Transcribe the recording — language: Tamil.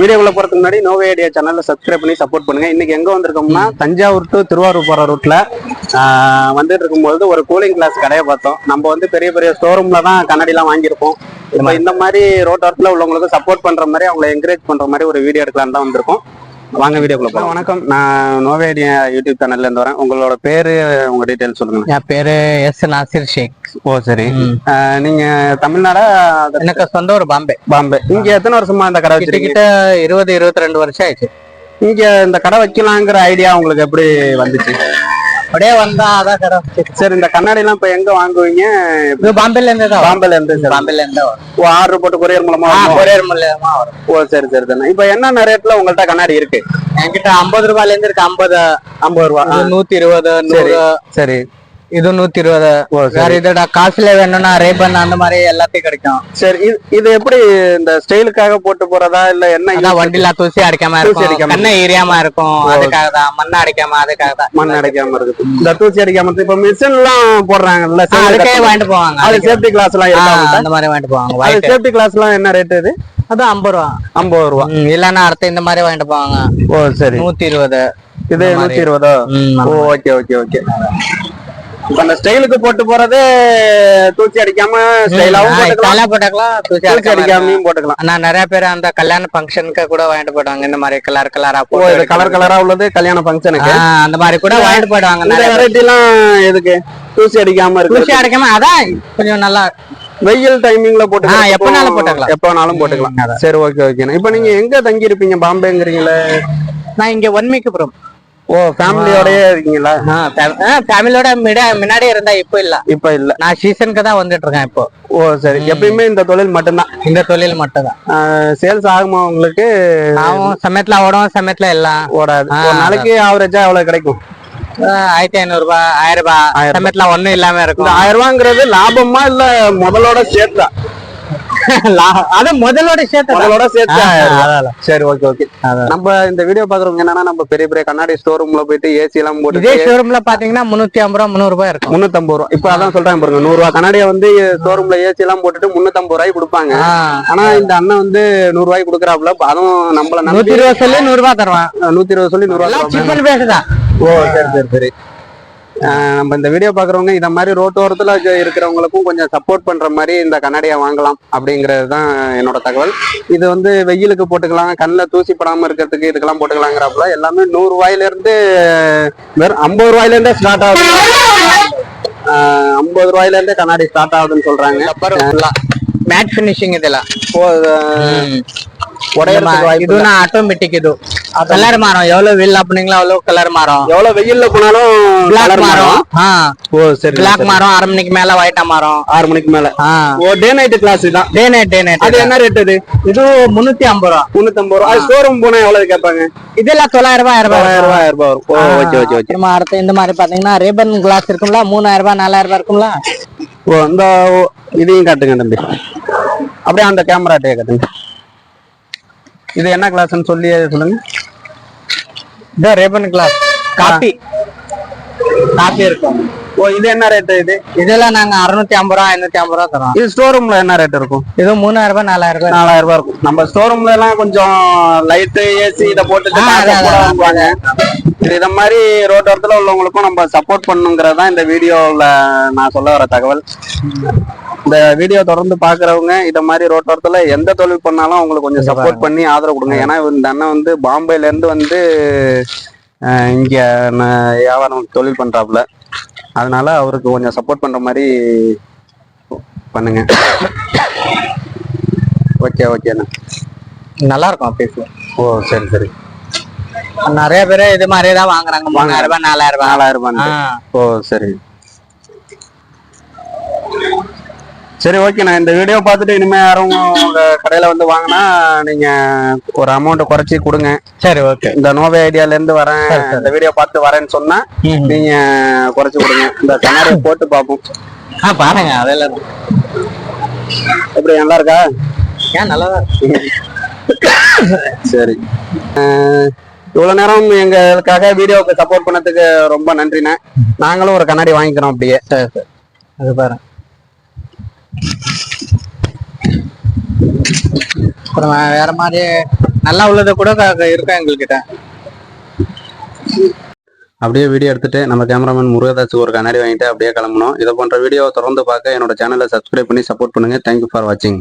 வீடியோக்குள்ள போறதுக்கு முன்னாடி நோவே ஐடியா சேனல்ல சப்ஸ்கிரைப் பண்ணி சப்போர்ட் பண்ணுங்க. இன்னைக்கு எங்க வந்திருக்கோம்னா தஞ்சாவூர் டு திருவாரூர் போற ரூட்ல வந்துட்டு இருக்கும்போது ஒரு கூலிங் கிளாஸ் கடையை பார்த்தோம். நம்ம வந்து பெரிய பெரிய ஷோரூம்ல தான் கண்ணாடி எல்லாம் வாங்கியிருப்போம். இப்போ இந்த மாதிரி ரோட் ரோட்டோரத்தில் உள்ளவங்களுக்கு சப்போர்ட் பண்ற மாதிரி அவங்களை என்கரேஜ் பண்ற மாதிரி ஒரு வீடியோ எடுக்கலாம் தான் வந்திருக்கோம். வாங்க வீடியோக்குள்ள போலாம். வணக்கம். நான் நோவே ஐடியா யூடியூப் சேனல்ல இருந்து வரேன். உங்களோட பேரு உங்க டீடைல்ஸ் சொல்லுங்க. என் பேரு எஸ் நாசிர் ஷேக். ஓ சரி. நீங்க தமிழ்நாடா? எனக்கு சொந்த ஒரு பாம்பே. பாம்பே. இங்க எத்தனை வருஷமா இந்த கடை வச்சிருக்கீங்க? கிட்டத்தட்ட இருபது இருபத்தி ரெண்டு வருஷம் ஆயிடுச்சு. இங்க இந்த கடை வைக்கலாங்கிற ஐடியா உங்களுக்கு எப்படி வந்துச்சு? அப்படியே வந்தா அதான். சரி இந்த கண்ணாடி எல்லாம் இப்ப எங்க வாங்குவீங்க? இது பாம்பேல இருந்து தான். பாம்பேல இருந்து சரி. பாம்பேல இருந்து தான் வரும். ஓ ஆர்டர் போட்டு கொரியர் மூலமா ஆ, வருமா? கொரியர் மூலியமா வரும். ஓ சரி சரி தானே இப்ப என்னென்ன ரேட்ல உங்கள்ட்ட கண்ணாடி இருக்கு? என்கிட்ட ஐம்பது ரூபாயில இருந்து இருக்கு ஐம்பது ஐம்பது ரூபா. நூத்தி இருபது சரி நூறு. சரி. இது நூத்தி இருபது. வேற இதோட காசுல வேணும்னா ரேபன் அந்த மாதிரி எல்லாத்தையும் கிடைக்கும். சரி இது எப்படி இந்த ஸ்டைலுக்காக போட்டு போறதா இல்ல என்ன அதான் வண்டில தூசி அடிக்காம இருக்கும். அடிக்காம. கண்ணை எரியாம இருக்கும். அதுக்காக தான். மண்ணை அடிக்காம அதுக்காக தான். மண் அடைக்காம இருக்கு இந்த தூசி அடிக்காம. இப்ப மிஷின் எல்லாம் போடுறாங்கல்ல அதுக்கே வாங்கிட்டு போவாங்க. அது சேஃப்டி கிளாஸ் எல்லாம்? அந்த மாதிரி வாங்கிட்டு போவாங்க. அது. சேஃப்டி கிளாஸ் எல்லாம் என்ன ரேட் இது? அது ஐம்பது ரூபா. ஐம்பது ரூபா. இல்லன்னா அடுத்த இந்த மாதிரி வாங்கிட்டு போவாங்க. ஓ சரி. நூத்தி இருபது. இது. நூத்தி இருபதோ? ஓ ஓகே ஓகே ஓகே இப்ப அந்த ஸ்டைலுக்கு போட்டு போறது தூச்சி அடிக்காம ஸ்டைலாவும் போட்டுக்கலாம். போட்டாக்கலாம் தூசி தூச்சி. அடிக்காமையும் போட்டுக்கலாம். ஆனா நிறைய பேர் அந்த கல்யாண ஃபங்க்ஷனுக்கு கூட வாங்கிட்டு போயிடுவாங்க. இந்த மாதிரி கலர் கலரா ஓ இது கலர் கலரா உள்ளது கல்யாண ஃபங்க்ஷனுக்கு அந்த மாதிரி கூட வாங்கிட்டு போயிடுவாங்க. இந்த நிறைய. வெரைட்டி எல்லாம் எதுக்கு? தூசி அடிக்காம தூசி இருக்கு அடிக்காம அதான் கொஞ்சம் நல்லா வெயில் டைமிங்ல போட்டு எப்பனாலும் போட்டுக்கலாம். எப்ப வேணாலும் போட்டுக்கலாம். சரி ஓகே ஓகே இப்ப நீங்க எங்க தங்கி இருப்பீங்க பாம்பேங்கிறீங்களே? நான் இங்க ஒன்மிக்கு அப்புறம் ஓ ஃபேமிலியோடயே இருக்கீங்களா? ஃபேமிலியோட முன்னாடி இருந்தா இப்போ இல்ல. இப்ப இல்ல. நான் சீசனுக்கு தான் வந்துட்டு இருக்கேன் இப்போ. ஓ சரி. எப்பயுமே இந்த தொழில் மட்டும்தான்? இந்த தொழில் மட்டும் தான் சேல்ஸ் ஆகுமா உங்களுக்கு? ஆகும். சமயத்துல ஓடும் சமயத்துல எல்லாம். ஓடாது. நாளைக்கு ஆவரேஜா எவ்வளவு கிடைக்கும்? ஆயிரத்தி ஐநூறு ரூபாய் ஆயிரம் ரூபாய். சமயத்துல ஒண்ணும் இல்லாம இருக்கும். ஆயிரம் ரூபாங்கிறது லாபமா இல்ல முதலோட சேர்த்தா? அது முதலோட சேர்த்து முதலோட சேர்த்து ரூபாய். சரி ஓகே ஓகே. நம்ம இந்த வீடியோ பாக்குறவங்க என்னன்னா நம்ம பெரிய பெரிய கண்ணாடி ஸ்டோர் ரூம்ல போயிட்டு ஏசி எல்லாம் போட்டு இதே ஷோரூம்ல பாத்தீங்கன்னா முன்னூத்தி ஐம்பது ரூபா முந்நூறு ரூபாய் இருக்கும். முன்னூத்தம்பது ரூபா. இப்ப அதான் சொல்றாங்க பாருங்க நூறு ரூபா. கண்ணாடிய வந்து ஷோரூம்ல ஏசி எல்லாம் போட்டுட்டு முன்னூத்தம்பது ரூபாய்க்கு கொடுப்பாங்க. ஆ, ஆனா இந்த அண்ணன் வந்து நூறு ரூபாய்க்கு கொடுக்குறாப்புல அதுவும் நம்மள நூத்தி இருபது சொல்லி நூறு ரூபாய் தருவான். நூத்தி இருபது சொல்லி நூறு ரூபாய் பேசுதான். ஓ சரி சரி சரி. நம்ம இந்த வீடியோ பாக்குறவங்க இந்த மாதிரி ரோட்டோரத்துல இருக்க- இருக்கிறவங்களுக்கும் கொஞ்சம் சப்போர்ட் பண்ற மாதிரி இந்த கண்ணாடியை வாங்கலாம் அப்படிங்கிறது தான் என்னோட தகவல். இது வந்து வெயிலுக்கு போட்டுக்கலாம் கண்ணில் தூசி படாம இருக்கிறதுக்கு இதுக்கெல்லாம் போட்டுக்கலாங்கிறப்பல. எல்லாமே நூறு ரூபாயில இருந்து வெறும் ஐம்பது ரூபாயில இருந்தே ஸ்டார்ட் ஆகுது ஐம்பது ரூபாயில இருந்தே கண்ணாடி ஸ்டார்ட் ஆகுதுன்னு சொல்றாங்க. மேட் ஃபினிஷிங் இதெல்லாம் இப்போ ஆஹ் உடையறதுக்கு வாய்ப்பு கலர் மாறும். எவ்வளவு வில் அப்படிங்களா அவ்வளவு கலர் மாறும். எவ்வளவு வெயில்ல போனாலும் பிளாக் மாறும். ஓ சரி பிளாக் மாறும். அரை மணிக்கு மேல ஒயிட்டா மாறும். ஆறு மணிக்கு மேல. ஓ டே நைட் கிளாஸ் தான். டே நைட் டே நைட் அது என்ன ரேட் அது இது முன்னூத்தி ஐம்பது ரூபா. முன்னூத்தம்பது ரூபா. அது ஷோரூம் போனா எவ்வளவு கேட்பாங்க? இதெல்லாம் தொள்ளாயிரம் ரூபாய் தொள்ளாயிரம் ரூபாய் ஆயிரம் ரூபாய் வரும். Oh okay okay okay. அடுத்து இந்த மாதிரி பாத்தீங்கன்னா ரேபன் கிளாஸ் இருக்கும்ல மூணாயிரம் ரூபாய் நாலாயிரம் ரூபாய் இருக்கும்ல? ஓ இந்த இதையும் காட்டுங்க தம்பி. அப்படியே அந்த கேமராட்டையே காட்டுங்க. இது என்ன கிளாஸ்னு சொல்லி சொல்லுங்க. இது ரேபன் கிளாஸ் காப்பி. காப்பி இருக்கும். ஓ இது என்ன ரேட் இது? இதெல்லாம் நாங்க அறுநூத்தி ஐம்பது ரூபா ஐநூத்தி ஐம்பது ரூபா தரோம். இது ஸ்டோரூம்ல என்ன ரேட் இருக்கும்? இது மூணாயிரம் ரூபாய் நாலாயிரம் ரூபாய் நாலாயிரம் ரூபாய் இருக்கும். நம்ம ஸ்டோரூம்ல எல்லாம் கொஞ்சம் லைட்டு ஏசி இதை அதான். வாங்குவாங்க இது மாதிரி ரோட்டோரத்துல உள்ளவங்களுக்கும் நம்ம சப்போர்ட் பண்ணுங்கிறது தான் இந்த வீடியோல நான் சொல்ல வர தகவல். இந்த வீடியோ தொடர்ந்து பாக்குறவங்க இத மாதிரி ரோட்டோரத்துல எந்த தொழில் பண்ணாலும் அவங்களுக்கு கொஞ்சம் சப்போர்ட் பண்ணி ஆதரவு கொடுங்க. ஏன்னா இந்த அண்ணன் வந்து பாம்பேல இருந்து வந்து இங்க வியாபாரம் தொழில் பண்றாப்புல. அதனால அவருக்கு கொஞ்சம் சப்போர்ட் பண்ற மாதிரி பண்ணுங்க. ஓகே ஓகேண்ணா நல்லா இருக்கும் பேசு ஓ சரி சரி. நிறைய பேர் இது மாதிரியே தான் வாங்குறாங்க. மூணாயிரம் ரூபாய் நாலாயிரம் ரூபாய். நாலாயிரம் ரூபாய். ஓ சரி. சரி ஓகேண்ணா இந்த வீடியோ பார்த்துட்டு இனிமே யாரும் உங்க கடையில வந்து வாங்கினா நீங்க ஒரு அமௌண்ட் குறைச்சி கொடுங்க. சரி ஓகே இந்த நோவே ஐடியால இருந்து வரேன். இந்த வீடியோ பார்த்து வரேன்னு சொன்னா நீங்க குறைச்சு கொடுங்க. இந்த கண்ணாடியை போட்டு பார்ப்போம். ஆ பாருங்க அதெல்லாம் எப்படி நல்லா இருக்கா? ஏன் நல்லா. சரி. இவ்வளவு நேரம் எங்களுக்காக வீடியோவுக்கு சப்போர்ட் பண்ணதுக்கு ரொம்ப நன்றிண்ணே. நாங்களும் ஒரு கண்ணாடி வாங்கிக்கிறோம் அப்படியே. அது பாருங்க. அப்புறம் வேற மாதிரி நல்லா உள்ளதை கூட இருக்கும் எங்ககிட்ட அப்படியே வீடியோ எடுத்துட்டு நம்ம கேமராமேன் முருகதாஸ் ஒரு கண்ணாடி வாங்கிட்டு அப்படியே கிளம்பணும். இதை போன்ற வீடியோவை தொடர்ந்து பார்க்க என்னோட சேனலை சப்ஸ்கிரைப் பண்ணி சப்போர்ட் பண்ணுங்க. தேங்க்யூ ஃபார் வாட்சிங்